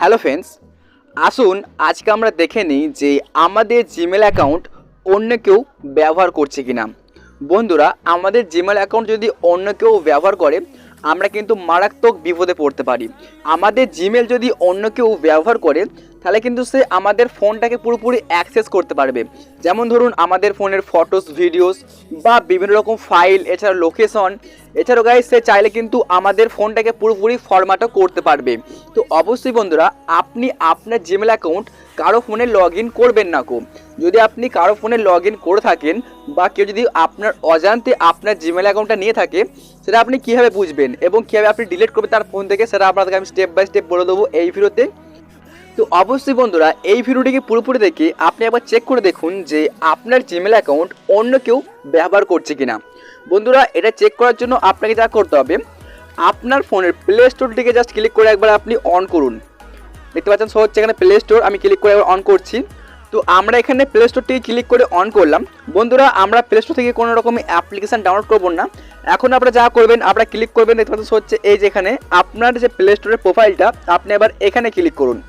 Hello friends, আসুন আজকে আমরা দেখে নিই যে আমাদের জিমেল অ্যাকাউন্ট অন্য কেউ ব্যবহার করছে কিনা। বন্ধুরা, আমাদের জিমেল অ্যাকাউন্ট যদি অন্য কেউ ব্যবহার করে, আমরা কিন্তু মারাত্মক বিপদে পড়তে পারি। আমাদের জিমেল যদি অন্য কেউ ব্যবহার করে তাহলে কিন্তু সে আমাদের ফোনটাকে পুরোপুরি অ্যাক্সেস করতে পারবে। যেমন ধরুন আমাদের ফোনের ফটোস ভিডিওস বা বিভিন্ন রকম ফাইল এছাড়া লোকেশন এছাড়াও গাইজ সে চাইলে কিন্তু আমাদের ফোনটাকে পুরোপুরি ফরম্যাটও করতে পারবে। তো অবশ্যই বন্ধুরা, আপনি আপনার জিমেল অ্যাকাউন্ট কারও ফোনে লগ ইন করবেন না কো। যদি আপনি কারও ফোনে লগ ইন করে থাকেন বা কেউ যদি আপনার অজান্তে আপনার জিমেল অ্যাকাউন্টটা নিয়ে থাকে, সেটা আপনি কীভাবে বুঝবেন এবং কীভাবে আপনি ডিলিট করবেন তার ফোন থেকে, সেটা আপনাদেরকে আমি স্টেপ বাই স্টেপ বলে দেবো এই ভিডিওতে তো অবশ্যই বন্ধুরা, এই ভিডিওটিকে পুরোপুরি দেখে আপনি একবার চেক করে দেখুন যে আপনার জিমেল অ্যাকাউন্ট অন্য কেউ ব্যবহার করছে কিনা। বন্ধুরা, এটা চেক করার জন্য আপনাকে যা করতে হবে, আপনার ফোনের প্লে স্টোরটিকে জাস্ট ক্লিক করে একবার আপনি অন করুন। দেখতে পাচ্ছেন সো হচ্ছে এখানে প্লে স্টোর আমি ক্লিক করে একবার অন করছি। তো আমরা এখানে প্লে স্টোরটিকে ক্লিক করে অন করলাম। বন্ধুরা, আমরা প্লে স্টোর থেকে কোনো রকম অ্যাপ্লিকেশান ডাউনলোড করব না। এখন আপনারা যা করবেন, আপনারা ক্লিক করবেন, দেখতে পাচ্ছেন হচ্ছে এই যে এখানে আপনার যে প্লে স্টোরের প্রোফাইলটা আপনি আবার এখানে ক্লিক করুন।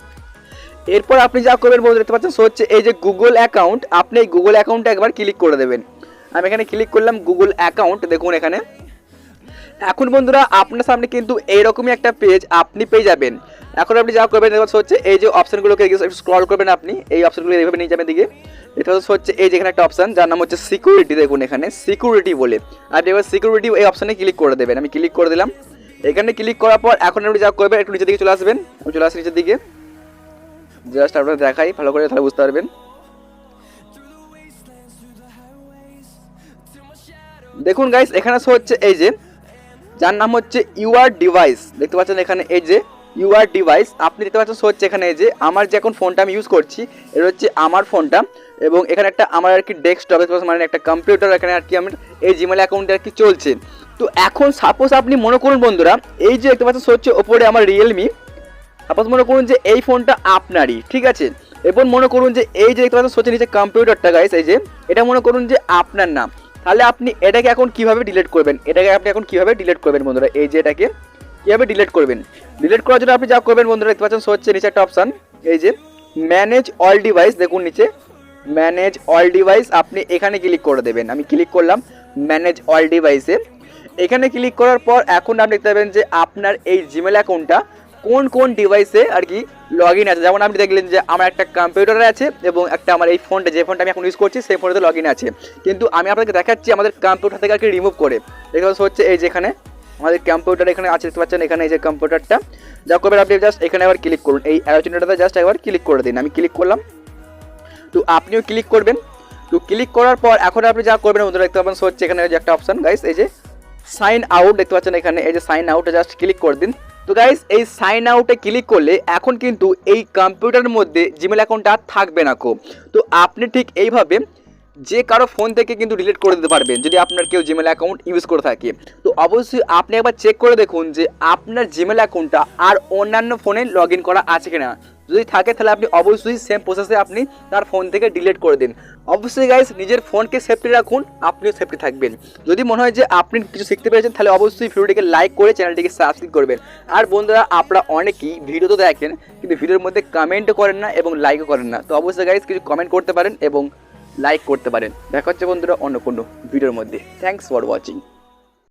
এরপর আপনি যা করবেন বন্ধু দেখতে পাচ্ছেন সো হচ্ছে এই যে গুগল অ্যাকাউন্ট আপনি এই গুগল অ্যাকাউন্টে একবার ক্লিক করে দেবেন। আমি এখানে ক্লিক করলাম গুগল অ্যাকাউন্ট দেখুন এখানে। এখন বন্ধুরা, আপনার সামনে কিন্তু এইরকমই একটা পেজ আপনি পেয়ে যাবেন। এখন আপনি যা করবেন, দেখতে হচ্ছে এই যে অপশনগুলোকে স্ক্রল করবেন আপনি। এই অপশনগুলো এইভাবে নিয়ে যাবেন দিকে পাচ্ছেন হচ্ছে এই যে এখানে একটা অপশন যার নাম হচ্ছে সিকিউরিটি দেখুন এখানে সিকিউরিটি বলে। আপনি এবার সিকিউরিটি এই অপশনে ক্লিক করে দেবেন। আমি ক্লিক করে দিলাম। এখানে ক্লিক করার পর এখন আপনি যা করবেন, একটু নিচের দিকে চলে আসবেন। চলে আসি নিচের দিকে। জাস্ট আপনারা দেখাই, ভালো করে তাহলে বুঝতে পারবেন। দেখুন গাইস এখানে শো হচ্ছে এই যে, যার নাম হচ্ছে ইউআর ডিভাইস। দেখতে পাচ্ছেন এখানে এই যে ইউআর ডিভাইস। আপনি দেখতে পাচ্ছেন শো হচ্ছে এখানে এই যে, আমার যে এখন ফোনটা আমি ইউজ করছি এটা হচ্ছে আমার ফোনটা এবং এখানে একটা আমার আর কি ডেস্কটপ মানে একটা কম্পিউটার এখানে আর কি আমার এই জিমেল অ্যাকাউন্টে আর কি চলছে। তো এখন সাপোজ আপনি মনে করুন বন্ধুরা, এই যে দেখতে পাচ্ছেন শো হচ্ছে ওপরে আমার রিয়েলমি সাপোজ মনে করুন যে এই ফোনটা আপনারই, ঠিক আছে? এরপর মনে করুন যে এই যে দেখতে পাচ্ছেন সোচে নিচে কম্পিউটারটা গাইস এই যে, এটা মনে করুন যে আপনার নাম। তাহলে আপনি এটাকে এখন কীভাবে ডিলিট করবেন? এটাকে আপনি এখন কীভাবে ডিলিট করবেন বন্ধুরা? এই যে এটাকে কীভাবে ডিলিট করবেন? ডিলিট করার জন্য আপনি যা করবেন বন্ধুরা, দেখতে পাচ্ছেন হচ্ছে নিচে একটা অপশান এই যে ম্যানেজ অল ডিভাইস দেখুন নিচে। ম্যানেজ অল ডিভাইস আপনি এখানে ক্লিক করে দেবেন। আমি ক্লিক করলাম ম্যানেজ অল ডিভাইসে এখানে ক্লিক করার পর এখন আপনি দেখতে পাবেন যে আপনার এই জিমেল অ্যাকাউন্টটা কোন কোন ডিভাইসে আর কি লগ ইন আছে? যেমন আপনি দেখলেন যে আমার একটা কম্পিউটারে আছে এবং একটা আমার এই ফোনটা যে ফোনটা আমি এখন ইউজ করছি, সেই ফোনটাতে লগ ইন আছে। কিন্তু আমি আপনাকে দেখাচ্ছি আমাদের কম্পিউটার থেকে আর কি রিমুভ করে। দেখতে হচ্ছে এই যেখানে আমাদের কম্পিউটার এখানে আছে, দেখতে পাচ্ছেন এখানে এই যে কম্পিউটারটা যা করবেন আপনি জাস্ট এখানে আবার ক্লিক করুন। এই অ্যালোচিনেটাতে জাস্ট একবার ক্লিক করে দিন। আমি ক্লিক করলাম। তো আপনিও ক্লিক করবেন। তো ক্লিক করার পর এখন আপনি যা করবেন, বন্ধুরা, দেখতে পাবেন হচ্ছে এখানে যে একটা অপশান গাইস এই যে সাইন আউট দেখতে পাচ্ছেন এখানে এই যে সাইন আউটে জাস্ট ক্লিক করে দিন। তো গাইস এই সাইন আউটে ক্লিক করলে এখন কিন্তু এই কম্পিউটারের মধ্যে জিমেল অ্যাকাউন্টটা থাকবে না কো। তো আপনি ঠিক এইভাবে যে কারও ফোন থেকে কিন্তু ডিলিট করে দিতে পারবেন, যদি আপনার কেউ জিমেল অ্যাকাউন্ট ইউজ করে থাকে। তো অবশ্যই আপনি একবার চেক করে দেখুন যে আপনার জিমেল অ্যাকাউন্টটা আর অন্যান্য ফোনে লগ করা আছে কিনা। যদি থাকে তাহলে আপনি অবশ্যই সেম প্রসেসে আপনি তার ফোন থেকে ডিলিট করে দিন। অবশ্যই গাইস নিজের ফোনকে সেফটি রাখুন, আপনিও সেফটি থাকবেন। যদি মনে হয় যে আপনি কিছু শিখতে পেরেছেন, তাহলে অবশ্যই ভিডিওটিকে লাইক করে চ্যানেলটিকে সাবস্ক্রাইব করবেন। আর বন্ধুরা, আপনারা অনেকেই ভিডিও তো দেখেন, কিন্তু ভিডিওর মধ্যে কমেন্টও করেন না এবং লাইকও করেন না। তো অবশ্যই গাইস কিছু কমেন্ট করতে পারেন এবং লাইক করতে পারেন। দেখা হচ্ছে বন্ধুরা অন্য কোনো ভিডিওর মধ্যে। Thanks for watching